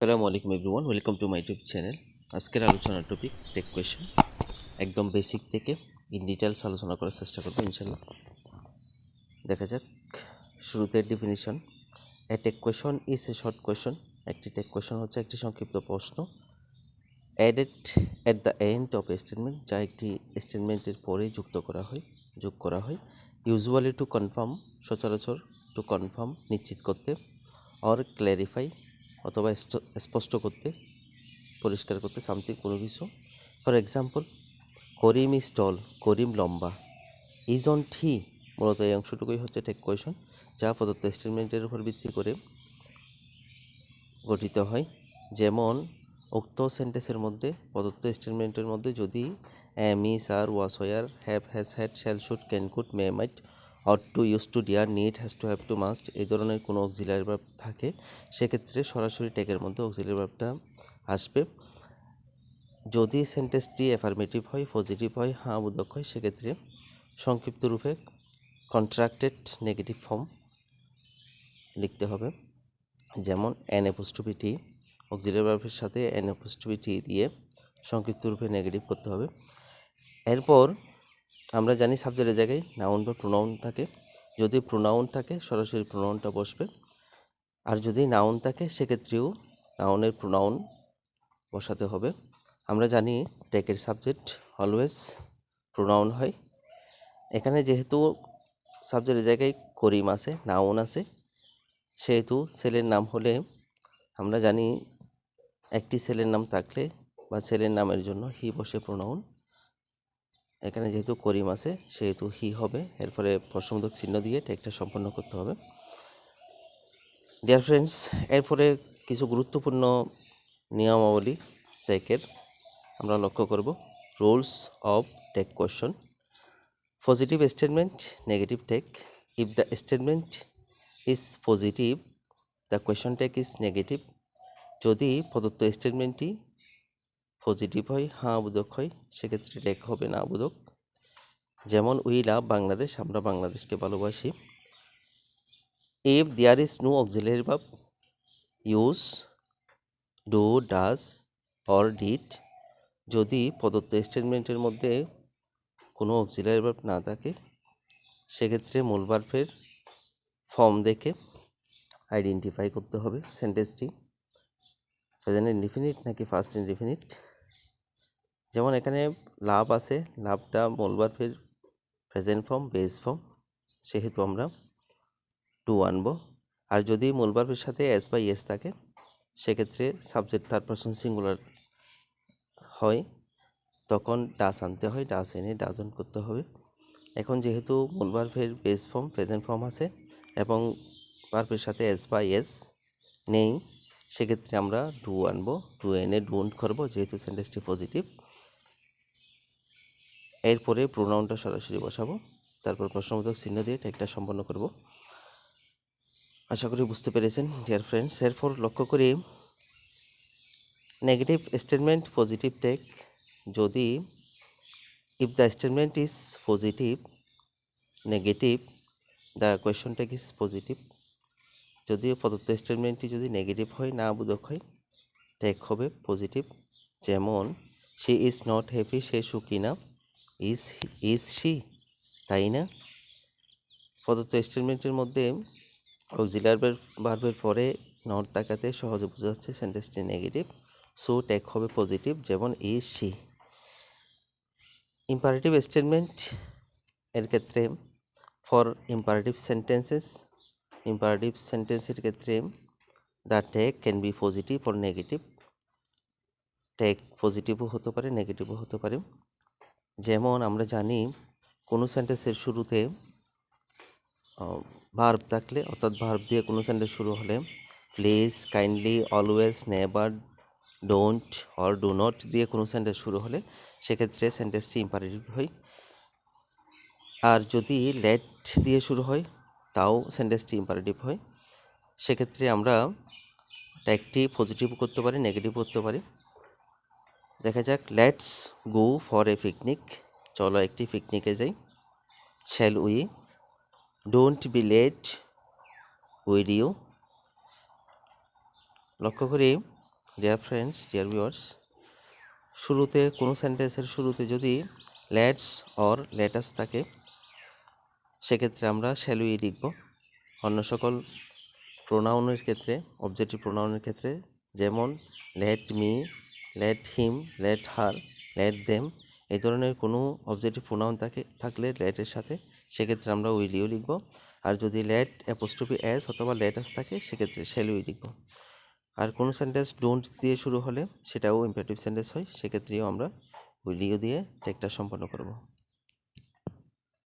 আসসালামু আলাইকুম everyone welcome to my YouTube channel আজকের আলোচনার টপিক টেক কোয়েশ্চেন একদম বেসিক থেকে ইন ডিটেলস আলোচনা করার চেষ্টা করব ইনশাল্লাহ দেখা যাক, শুরুতে definition a tag question is a short question একটি টেক কোয়েশন হচ্ছে একটি সংক্ষিপ্ত প্রশ্ন added at the end of statement যা একটি স্টেটমেন্টের পরে যুক্ত করা হয়, যোগ করা হয়। ইউজুয়ালি টু কনফার্ম সচরাচর টু কনফার্ম নিশ্চিত করতে অর ক্ল্যারিফাই অথবা স্পষ্ট করতে, পরিষ্কার করতে সামথিং কোনো কিছু। For example Karim is tall Karim লম্বা। ইজ অন ঠি মূলত এই অংশটুকুই হচ্ছে টেক কোয়েশন যা প্রদত্ত স্টেটমেন্টের উপর ভিত্তি করে গঠিত হয়। যেমন, উক্ত সেন্টেন্সের মধ্যে, প্রদত্ত স্টেটমেন্টের মধ্যে যদি মি সার was were have has had shall should can could may might ought to use to dare need has to have to must এই ধরনের কোনো অক্সিলারি ভার্ব থাকে, সেক্ষেত্রে সরাসরি টেকের মধ্যে অক্সিলারি ভার্বটা আসবে। যদি সেন্টেন্সটি অ্যাফার্মেটিভ হয় পজিটিভ হয় হ্যাঁ বোধক হয়, সেক্ষেত্রে সংক্ষিপ্ত রূপে কন্ট্রাক্টেড নেগেটিভ ফর্ম লিখতে হবে। যেমন অ্যান অ্যাপোস্ট্রোফিটি অক্সিলারি ভার্বের সাথে অ্যান অ্যাপোস্ট্রোফিটি দিয়ে সংক্ষিপ্ত রূপে নেগেটিভ করতে হবে। এরপর আমরা জানি সাবজেক্টের জায়গায় নাউন বা প্রোনাউন থাকে। যদি প্রোনাউন থাকে, সরাসরি প্রোনাউনটা বসবে। আর যদি নাউন থাকে, সেক্ষেত্রেও নাউনের প্রোনাউন বসাতে হবে। আমরা জানি টেকের সাবজেক্ট অলওয়েজ প্রোনাউন হয়। এখানে যেহেতু সাবজেক্টের জায়গায় করিম আছে নাউন আছে, সেহেতু ছেলের নাম হলে আমরা জানি একটি ছেলের নাম থাকলে বা ছেলের নামের জন্য হি বসে প্রোনাউন এখানে যেহেতু করিম আছে, সেহেতু হি হবে। এরপরে প্রশ্নবোধক চিহ্ন দিয়ে টেকটা সম্পন্ন করতে হবে। ডিয়ার ফ্রেন্ডস এরপরে কিছু গুরুত্বপূর্ণ নিয়মাবলী টেকের আমরা লক্ষ্য করব। Rules of tag question positive statement negative tag if the statement is positive the question tag is negative যদি প্রদত্ত স্টেটমেন্টটি পজিটিভ হয় হ্যাঁ বোধক হয়, সেক্ষেত্রে টেক হবে না বোধক যেমন, উই লাভ বাংলাদেশ, আমরা বাংলাদেশকে ভালোবাসি। If there is no auxiliary verb use do does or did যদি প্রদত্ত স্টেটমেন্টের মধ্যে কোনো অক্সিলারি ভার্ব না থাকে, সেক্ষেত্রে মূল ভার্বের ফর্ম দেখে আইডেন্টিফাই করতে হবে সেন্টেন্সটি প্রেজেন্ট ইনডিফিনিট নাকি ফার্স্ট ইনডিফিনিট যেমন এখানে লাভ আছে, লাভটা মূল ভার্বের প্রেজেন্ট ফর্ম বেস ফর্ম সেহেতু আমরা টু আনব। আর যদি মূল সাথে এস বাই এস থাকে, সেক্ষেত্রে সাবজেক্ট থার্ড পারসন সিঙ্গুলার হয়, তখন ডাস আনতে হয় ডাস এনে ডাজন করতে হবে। এখন যেহেতু মূল ভার্বের বেস ফর্ম প্রেজেন্ট ফর্ম আছে, এবং ভার্বের সাথে এস বাই এস নেই, সেক্ষেত্রে আমরা ডু আনব ডু এনে ডোন্ট করব, যেহেতু সেন্টেন্সটি পজিটিভ এরপরে প্রোনাউনটা সরাসরি বসাবো। তারপর প্রশ্নবোধক চিহ্ন দিয়ে টেকটা সম্পন্ন করব। আশা করি বুঝতে পেরেছেন ডিয়ার ফ্রেন্ডস এরপর লক্ষ্য করি নেগেটিভ স্টেটমেন্ট পজিটিভ টেক যদি if the statement is positive negative the question tag is positive যদিও প্রদত্ত স্টেটমেন্টটি যদি নেগেটিভ হয় না বোধক হয় টেক হবে পজিটিভ যেমন সে ইজ নট হ্যাপি সে সুখী না। ইজ ইজ শি তাই না? প্রদত্ত স্টেটমেন্টের মধ্যে অক্সিলার ভার্বের পরে নট তাকাতে সহজে বোঝা যাচ্ছে সেন্টেন্সটি নেগেটিভ সো টেক হবে পজিটিভ যেমন ইজ সি। ইম্পারেটিভ স্টেটমেন্ট এর ক্ষেত্রে ফর ইম্পারেটিভ সেন্টেন্সেস ইম্পারেটিভ সেন্টেন্সের ক্ষেত্রে the tag can be positive or negative tag পজিটিভও হতে পারে নেগেটিভও হতে পারে। যেমন আমরা জানি কোনো সেন্টেন্সের শুরুতে ভার্ব থাকলে, অর্থাৎ ভার্ব দিয়ে কোনো সেন্টেন্স শুরু হলে please kindly always never don't or do not দিয়ে কোনো সেন্টেন্স শুরু হলে, সেক্ষেত্রে সেন্টেন্সটি ইম্পারেটিভ হয়। আর যদি লেট দিয়ে শুরু হয়, তাও সেন্টেন্সটি ইম্পারেটিভ হয়। সেক্ষেত্রে আমরা একটি পজিটিভ করতে পারি নেগেটিভ করতে পারি। দেখা যাক let's go for a picnic চলো একটি পিকনিকে যাই shall we don't be late you লক্ষ্য করি ডিয়ার ফ্রেন্ডস ডিয়ার ভিউয়ার্স শুরুতে, কোনো সেন্টেন্সের শুরুতে যদি লেটস অর লেটাস থাকে, সেক্ষেত্রে আমরা শ্যালুই লিখব। অন্য সকল প্রোনাউনের ক্ষেত্রে অবজেক্টিভ প্রোনাউনের ক্ষেত্রে, যেমন let me let him let her let them এই ধরনের কোনো অবজেক্টিভ প্রোনাউন থাকে, থাকলে লেটের সাথে, সেক্ষেত্রে আমরা উইলিও লিখব। আর যদি লেট অ্যাপোস্ট্রফি অ্যাস অথবা লেটাস থাকে, সেক্ষেত্রে শ্যালুই লিখব। আর কোনো সেন্টেন্স ডোন্ট দিয়ে শুরু হলে, সেটাও ইম্পারেটিভ সেন্টেন্স হয়, সেক্ষেত্রেও আমরা উইলিও দিয়ে টেকটা সম্পন্ন করব।